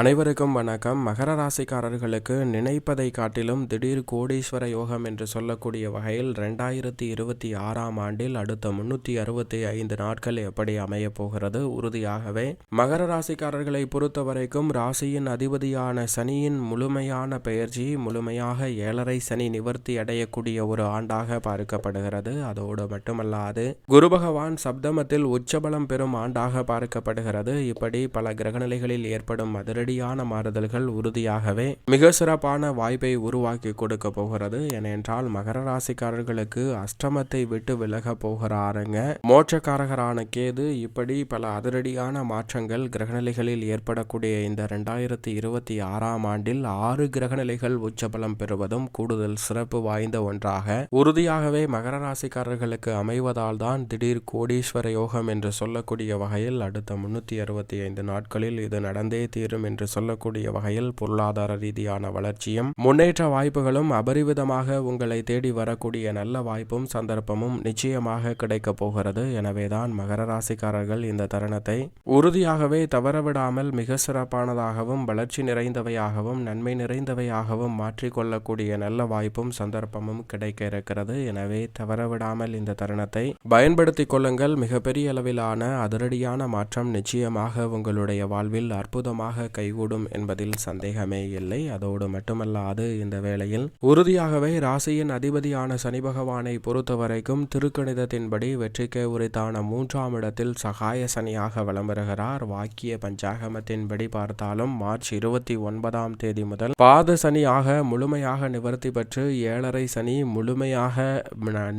அனைவருக்கும் வணக்கம். மகர ராசிக்காரர்களுக்கு நினைப்பதை காட்டிலும் திடீர் கோடீஸ்வர யோகம் என்று சொல்லக்கூடிய வகையில் ரெண்டாயிரத்தி இருபத்தி ஆறாம் ஆண்டில் அடுத்த முன்னூற்றி அறுபத்தி ஐந்து நாட்கள் எப்படி அமையப் போகிறது? உறுதியாகவே மகர ராசிக்காரர்களை பொறுத்தவரைக்கும் ராசியின் அதிபதியான சனியின் முழுமையான பெயர்ச்சி முழுமையாக ஏழரை சனி நிவர்த்தி அடையக்கூடிய ஒரு ஆண்டாக பார்க்கப்படுகிறது. அதோடு மட்டுமல்லாது குரு பகவான் சப்தமத்தில் உச்சபலம் பெறும் ஆண்டாக பார்க்கப்படுகிறது. இப்படி பல கிரகநிலைகளில் ஏற்படும் அதிரடியான மாறுதல்கள் உறுதியாகவே மிக சிறப்பான வாய்ப்பை உருவாக்கி கொடுக்க போகிறது. ஏனென்றால் மகர ராசிக்காரர்களுக்கு அஷ்டமத்தை விட்டு விலக போகிறாருங்க. மோட்சக்காரகரான கேது இப்படி பல அதிரடியான மாற்றங்கள் கிரகநிலைகளில் ஏற்படக்கூடிய இந்த ரெண்டாயிரத்தி இருபத்தி ஆறாம் ஆண்டில் ஆறு கிரகநிலைகள் உச்சபலம் பெறுவதும் கூடுதல் சிறப்பு வாய்ந்த ஒன்றாக. உறுதியாகவே மகர ராசிக்காரர்களுக்கு அமைவதால் தான் திடீர் கோடீஸ்வர யோகம் என்று சொல்லக்கூடிய வகையில் அடுத்த முன்னூற்றி அறுபத்தி ஐந்து நாட்களில் இது நடந்தே தீரும் என்று சொல்லக்கூடிய வகையில் பொருளாதார ரீதியான வளர்ச்சியும் முன்னேற்ற வாய்ப்புகளும் அபரிவிதமாக உங்களை தேடி வரக்கூடிய நல்ல வாய்ப்பும் சந்தர்ப்பமும் நிச்சயமாக கிடைக்கப் போகிறது. எனவேதான் மகர ராசிக்காரர்கள் இந்த தருணத்தை உறுதியாகவே தவறவிடாமல் மிக சிறப்பானதாகவும் வளர்ச்சி நிறைந்தவையாகவும் நன்மை நிறைந்தவையாகவும் மாற்றிக்கொள்ளக்கூடிய நல்ல வாய்ப்பும் சந்தர்ப்பமும் கிடைக்க இருக்கிறது. எனவே தவறவிடாமல் இந்த தருணத்தை பயன்படுத்திக் கொள்ளுங்கள். மிகப்பெரிய அளவிலான அதிரடியான மாற்றம் நிச்சயமாக உங்களுடைய வாழ்வில் அற்புதமாக கை கைகூடும் என்பதில் சந்தேகமே இல்லை. அதோடு மட்டுமல்லாது இந்த வேளையில் உறுதியாகவே ராசியின் அதிபதியான சனி பகவானை பொறுத்தவரைக்கும் திருக்கணிதத்தின்படி வெற்றிக்கு உரித்தான மூன்றாம் இடத்தில் சகாய சனியாக வலம் வருகிறார். வாக்கிய பஞ்சாகமத்தின்படி பார்த்தாலும் மார்ச் இருபத்தி ஒன்பதாம் தேதி முதல் பாத சனியாக முழுமையாக நிவர்த்தி பெற்று ஏழரை சனி முழுமையாக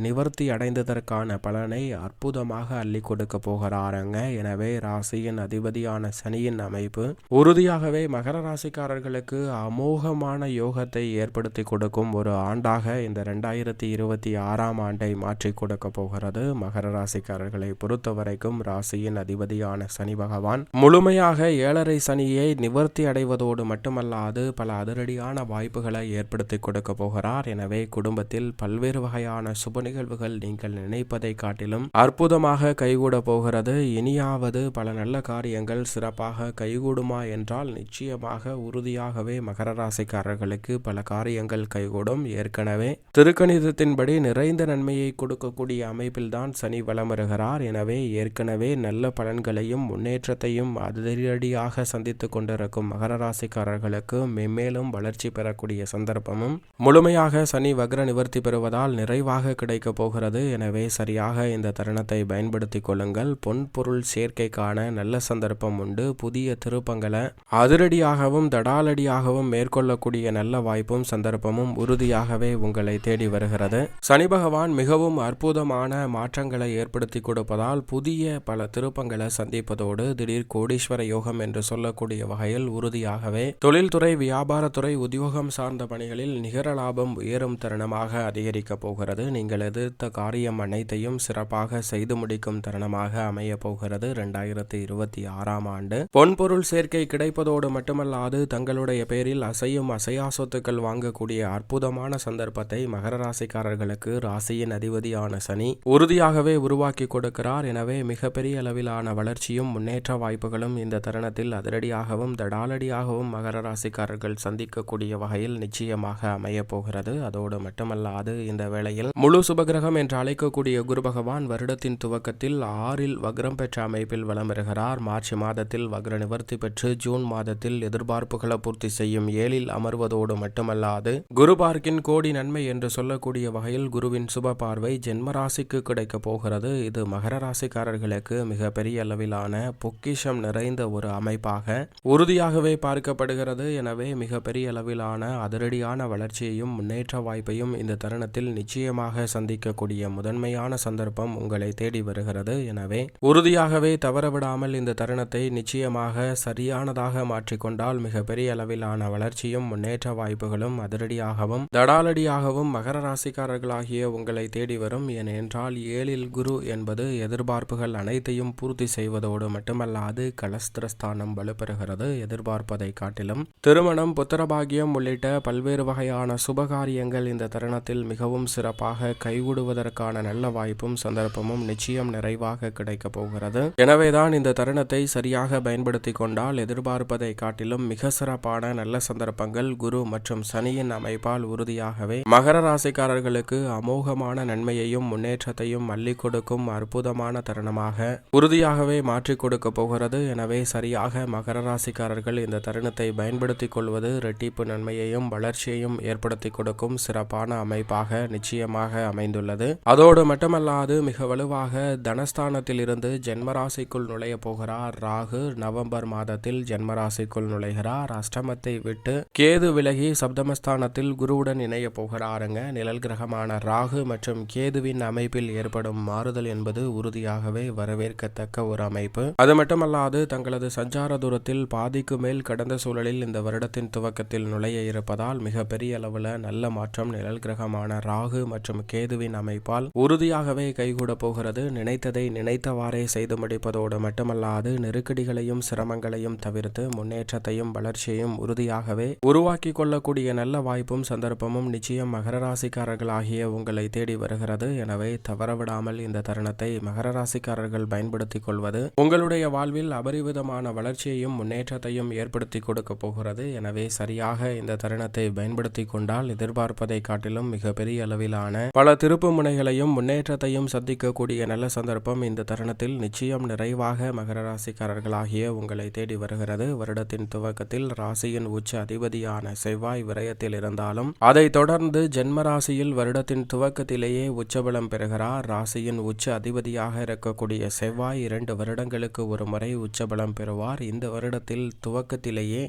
நிவர்த்தி அடைந்ததற்கான பலனை அற்புதமாக அள்ளி கொடுக்க போகிறாருங்க. எனவே ராசியின் அதிபதியான சனியின் அமைப்பு உறுதியாக உண்மையாகவே மகர ராசிக்காரர்களுக்கு அமோகமான யோகத்தை ஏற்படுத்தி கொடுக்கும் ஒரு ஆண்டாக இந்த ரெண்டாயிரத்தி இருபத்தி ஆறாம் ஆண்டை மாற்றி கொடுக்க போகிறது. மகர ராசிக்காரர்களை பொறுத்தவரைக்கும் ராசியின் அதிபதியான சனி பகவான் முழுமையாக ஏழரை சனியை நிவர்த்தி அடைவதோடு மட்டுமல்லாது பல அதிரடியான வாய்ப்புகளை ஏற்படுத்தி கொடுக்க போகிறார். எனவே குடும்பத்தில் பல்வேறு வகையான சுப நிகழ்வுகள் நீங்கள் நினைப்பதை காட்டிலும் அற்புதமாக கைகூட போகிறது. இனியாவது பல நல்ல காரியங்கள் சிறப்பாக கைகூடுமா என்றால் நிச்சயமாக உறுதியாகவே மகர ராசிக்காரர்களுக்கு பல காரியங்கள் கைகூடும். ஏற்கனவே திருக்கணிதத்தின்படி நிறைந்த நன்மையை கொடுக்கக்கூடிய அமைப்பில்தான் சனி வலம் வருகிறார். எனவே ஏற்கனவே நல்ல பலன்களையும் முன்னேற்றத்தையும் அதிரடியாக சந்தித்துக் கொண்டிருக்கும் மகர ராசிக்காரர்களுக்கு மென்மேலும் வளர்ச்சி பெறக்கூடிய சந்தர்ப்பமும் முழுமையாக சனி வக்ர நிவர்த்தி பெறுவதால் நிறைவாக கிடைக்கப் போகிறது. எனவே சரியாக இந்த தருணத்தை பயன்படுத்திக் கொள்ளுங்கள். பொன் பொருள் சேர்க்கைக்கான நல்ல சந்தர்ப்பம் உண்டு. புதிய திருப்பங்களை அதிரடியாகவும் தடாலடியாகவும் மேற்கொள்ளக்கூடிய நல்ல வாய்ப்பும் சந்தர்ப்பமும் உறுதியாகவே உங்களை தேடி வருகிறது. சனி பகவான் மிகவும் அற்புதமான மாற்றங்களை ஏற்படுத்தி கொடுப்பதால் புதிய பல திருப்பங்களை சந்திப்பதோடு திடீர் கோடீஸ்வர யோகம் என்று சொல்லக்கூடிய வகையில் உறுதியாகவே தொழில்துறை வியாபாரத்துறை உத்தியோகம் சார்ந்த பணிகளில் நிகர லாபம் உயரும் தருணமாக அதிகரிக்கப் போகிறது. நீங்கள் எதிர்த்த காரியம் அனைத்தையும் சிறப்பாக செய்து முடிக்கும் தருணமாக அமைய போகிறது. இரண்டாயிரத்தி இருபத்தி ஆறாம் ஆண்டு பொன்பொருள் சேர்க்கை வாசிப்பதோடு மட்டுமல்லாது தங்களுடைய பேரில் அசையும் அசையா சொத்துக்கள் வாங்கக்கூடிய அற்புதமான சந்தர்ப்பத்தை மகர ராசிக்காரர்களுக்கு ராசியின் அதிபதியான சனி உறுதியாகவே உருவாக்கி கொடுக்கிறார். எனவே மிகப்பெரிய அளவிலான வளர்ச்சியும் முன்னேற்ற வாய்ப்புகளும் இந்த தருணத்தில் அதிரடியாகவும் தடாலடியாகவும் மகர ராசிக்காரர்கள் சந்திக்கக்கூடிய வகையில் நிச்சயமாக அமையப் போகிறது. அதோடு மட்டுமல்லாது இந்த வேளையில் முழு சுபகிரகம் என்று அழைக்கக்கூடிய குரு பகவான் வருடத்தின் துவக்கத்தில் ஆறில் வக்ரம் பெற்ற அமைப்பில் வலம் வருகிறார். மார்ச் மாதத்தில் வக்ர நிவர்த்தி பெற்று ஜூன் மாதத்தில் எதிர்பார்ப்புகளை பூர்த்தி செய்யும் ஏழில் அமர்வதோடு மட்டுமல்லாது குரு பார்க்கின் கோடி நன்மை என்று சொல்லக்கூடிய வகையில் குருவின் சுப பார்வை ஜென்ம ராசிக்கு போகிறது. இது மகர ராசிக்காரர்களுக்கு மிக பெரிய அளவிலான பொக்கிஷம் நிறைந்த ஒரு அமைப்பாக உறுதியாகவே பார்க்கப்படுகிறது. எனவே மிக பெரிய அளவிலான அதிரடியான வளர்ச்சியையும் முன்னேற்ற வாய்ப்பையும் இந்த தருணத்தில் நிச்சயமாக சந்திக்கக்கூடிய முதன்மையான சந்தர்ப்பம் உங்களை தேடி வருகிறது. எனவே உறுதியாகவே தவறவிடாமல் இந்த தருணத்தை நிச்சயமாக சரியானதாக மாற்றிக்கொண்டால் மிக பெரிய அளவிலான வளர்ச்சியும் முன்னேற்ற வாய்ப்புகளும் அதிரடியாகவும் தடாலடியாகவும் மகர ராசிக்காரர்களாகிய உங்களை தேடி வரும். ஏனென்றால் ஏழில் குரு என்பது எதிர்பார்ப்புகள் அனைத்தையும் பூர்த்தி செய்வதோடு மட்டுமல்லாது கலஸ்திரஸ்தானம் வலுப்பெறுகிறது. எதிர்பார்ப்பதை காட்டிலும் திருமணம் புத்திரபாகியம் உள்ளிட்ட பல்வேறு வகையான சுபகாரியங்கள் இந்த தருணத்தில் மிகவும் சிறப்பாக கைகூடுவதற்கான நல்ல வாய்ப்பும் சந்தர்ப்பமும் நிச்சயம் நிறைவாக கிடைக்கப் போகிறது. எனவேதான் இந்த தருணத்தை சரியாக பயன்படுத்தி கொண்டால் எதிர்பார்ப்பு எதிர்பார்ப்பதை காட்டிலும் மிக சிறப்பான நல்ல சந்தர்ப்பங்கள் குரு மற்றும் சனியின் அமைப்பால் உறுதியாகவே மகர ராசிக்காரர்களுக்கு அமோகமான நன்மையையும் முன்னேற்றத்தையும் அள்ளி கொடுக்கும் அற்புதமான தருணமாக உறுதியாகவே மாற்றிக் கொடுக்க போகிறது. எனவே சரியாக மகர ராசிக்காரர்கள் இந்த தருணத்தை பயன்படுத்திக் கொள்வது இரட்டிப்பு நன்மையையும் வளர்ச்சியையும் ஏற்படுத்தி கொடுக்கும் சிறப்பான அமைப்பாக நிச்சயமாக அமைந்துள்ளது. அதோடு மட்டுமல்லாது மிக வலுவாக தனஸ்தானத்தில் இருந்து ஜென்மராசிக்குள் நுழைய போகிறார். ராகு நவம்பர் மாதத்தில் ஜென்ம ராசிக்குள் நுழைகிறார். அஷ்டமத்தை விட்டு கேது விலகி சப்தமஸ்தானத்தில் குருவுடன் இணைய போகிறாருங்க. நிழல் கிரகமான ராகு மற்றும் கேதுவின் அமைப்பில் ஏற்படும் மாறுதல் என்பது உறுதியாகவே வரவேற்கத்தக்க ஒரு அமைப்பு. அது மட்டுமல்லாது தங்களது சஞ்சார தூரத்தில் பாதிக்கு மேல் கடந்த சூழலில் இந்த வருடத்தின் துவக்கத்தில் நுழைய இருப்பதால் மிக பெரிய அளவில் நல்ல மாற்றம் நிழல் கிரகமான ராகு மற்றும் கேதுவின் அமைப்பால் உறுதியாகவே கைகூட போகிறது. நினைத்ததை நினைத்தவாறே செய்து முடிப்பதோடு மட்டுமல்லாது நெருக்கடிகளையும் சிரமங்களையும் தவிர்த்து முன்னேற்றத்தையும் வளர்ச்சியையும் உறுதியாகவே உருவாக்கி கொள்ளக்கூடிய நல்ல வாய்ப்பும் சந்தர்ப்பமும் நிச்சயம் மகர ராசிக்காரர்களாகிய உங்களை தேடி வருகிறது. எனவே தவறவிடாமல் இந்த தருணத்தை மகர ராசிக்காரர்கள் பயன்படுத்திக் கொள்வது உங்களுடைய வாழ்வில் அபரிவிதமான வளர்ச்சியையும் முன்னேற்றத்தையும் ஏற்படுத்தி கொடுக்க போகிறது. எனவே சரியாக இந்த தருணத்தை பயன்படுத்தி கொண்டால் எதிர்பார்ப்பதை காட்டிலும் மிகப்பெரிய அளவிலான பல திருப்பு முனைகளையும் முன்னேற்றத்தையும் சந்திக்கக்கூடிய நல்ல சந்தர்ப்பம் இந்த தருணத்தில் நிச்சயம் நிறைவாக மகர ராசிக்காரர்களாகிய உங்களை தேடி வருகிறது. வருடத்தின் துவக்கத்தில் ராசியின் உச்ச அதிபதியான செவ்வாய் விரயத்தில் இருந்தாலும் அதைத் தொடர்ந்து ஜென்ம ராசியில் வருடத்தின் துவக்கத்திலேயே உச்சபலம் பெறுகிறார். ராசியின் உச்ச அதிபதியாக இருக்கக்கூடிய செவ்வாய் இரண்டு வருடங்களுக்கு ஒரு முறை உச்சபலம் பெறுவார். இந்த வருடத்தில் துவக்கத்திலேயே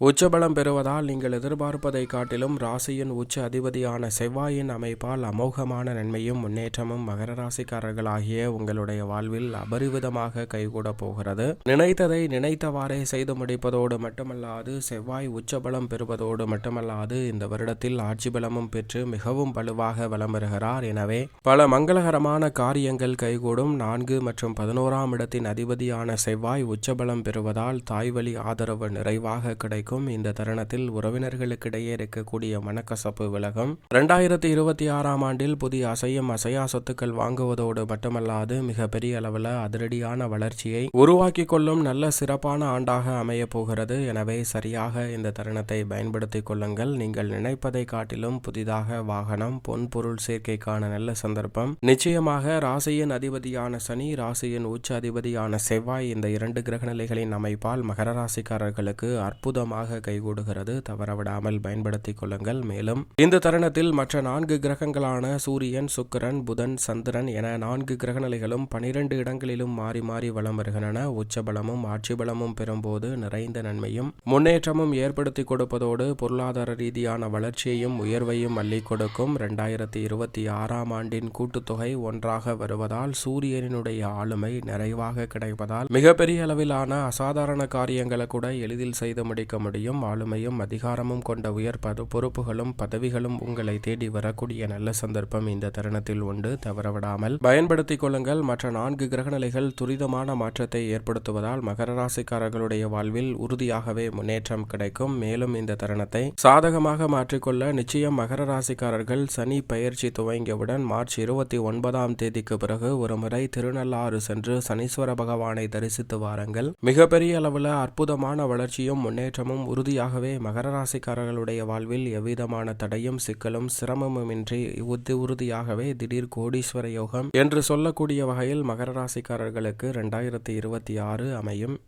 உச்சபலம் பெறுவதால் நீங்கள் எதிர்பார்ப்பதை காட்டிலும் ராசியின் உச்ச அதிபதியான செவ்வாயின் அமைப்பால் அமோகமான நன்மையும் முன்னேற்றமும் மகர ராசிக்காரர்களாகிய உங்களுடைய வாழ்வில் அபரிவிதமாக கைகூட போகிறது. நினைத்ததை நினைத்தவாறே செய்து முடிப்பதோடு மட்டுமல்லாது செவ்வாய் உச்சபலம் பெறுவதோடு மட்டுமல்லாது இந்த வருடத்தில் ஆட்சி பலமும் பெற்று மிகவும் வலுவாக வலம் வருகிறார். எனவே பல மங்களகரமான காரியங்கள் கைகூடும். நான்கு மற்றும் பதினோராம் இடத்தின் அதிபதியான செவ்வாய் உச்சபலம் பெறுவதால் தாய்வழி ஆதரவு நிறைவாக கிடைக்கும். கிடைக்கும் இந்த தருணத்தில் உறவினர்களுக்கிடையே இருக்கக்கூடிய மனக்கசப்பு விலகும். இரண்டாயிரத்தி இருபத்தி ஆறாம் ஆண்டில் புதிய அசையும் அசையா சொத்துக்கள் வாங்குவதோடு மட்டுமல்லாது மிக பெரிய அளவில் அதிரடியான வளர்ச்சியை உருவாக்கி கொள்ளும் நல்ல சிறப்பான ஆண்டாக அமைய போகிறது. எனவே சரியாக இந்த தருணத்தை பயன்படுத்திக் கொள்ளுங்கள். நீங்கள் நினைப்பதை காட்டிலும் புதிதாக வாகனம் பொன் பொருள் சேர்க்கைக்கான நல்ல சந்தர்ப்பம். நிச்சயமாக ராசியின் அதிபதியான சனி ராசியின் உச்ச அதிபதியான செவ்வாய் இந்த இரண்டு கிரகநிலைகளின் அமைப்பால் மகர ராசிக்காரர்களுக்கு அற்புதமாக சிறப்பாக கைகூடுகிறது. தவறவிடாமல் பயன்படுத்திக் கொள்ளுங்கள். மேலும் இந்த தருணத்தில் மற்ற நான்கு கிரகங்களான சூரியன் சுக்கரன் புதன் சந்திரன் என நான்கு கிரகநிலைகளும் பனிரெண்டு இடங்களிலும் மாறி மாறி வலம் வருகின்றன. உச்ச பலமும் ஆட்சி பலமும் பெறும்போது நிறைந்த நன்மையும் முன்னேற்றமும் ஏற்படுத்தி கொடுப்பதோடு பொருளாதார ரீதியான வளர்ச்சியையும் உயர்வையும் அள்ளி கொடுக்கும். இரண்டாயிரத்தி இருபத்தி ஆறாம் ஆண்டின் கூட்டுத்தொகை ஒன்றாக வருவதால் சூரியனுடைய ஆளுமை நிறைவாக கிடைப்பதால் மிகப்பெரிய அளவிலான அசாதாரண காரியங்களை கூட எளிதில் செய்து முடிக்க முடியும் ஆளுமையும் அதிகாரமும் கொண்ட உயர் பது பொறுப்புகளும் பதவிகளும் உங்களை தேடி வரக்கூடிய நல்ல சந்தர்ப்பம் இந்த தருணத்தில் உண்டு. தவறவிடாமல் பயன்படுத்திக் கொள்ளுங்கள். மற்ற நான்கு கிரகநிலைகள் துரிதமான மாற்றத்தை ஏற்படுத்துவதால் மகர ராசிக்காரர்களுடைய வாழ்வில் உறுதியாகவே முன்னேற்றம் கிடைக்கும். மேலும் இந்த தருணத்தை சாதகமாக மாற்றிக்கொள்ள நிச்சயம் மகர ராசிக்காரர்கள் சனி பயிற்சி துவங்கியவுடன் மார்ச் இருபத்தி ஒன்பதாம் தேதிக்கு பிறகு ஒருமுறை திருநள்ளாறு சென்று சனீஸ்வர பகவானை தரிசித்து வாருங்கள். மிகப்பெரிய அளவில் அற்புதமான வளர்ச்சியும் முன்னேற்றமும் உறுதியாகவே மகர ராசிக்காரர்களுடைய வாழ்வில் எவ்விதமான தடையும் சிக்கலும் சிரமமுமின்றி உறுதியாகவே திடீர் கோடீஸ்வர யோகம் என்று சொல்லக்கூடிய வகையில் மகர ராசிக்காரர்களுக்கு ரெண்டாயிரத்தி இருபத்தி ஆறு அமையும்.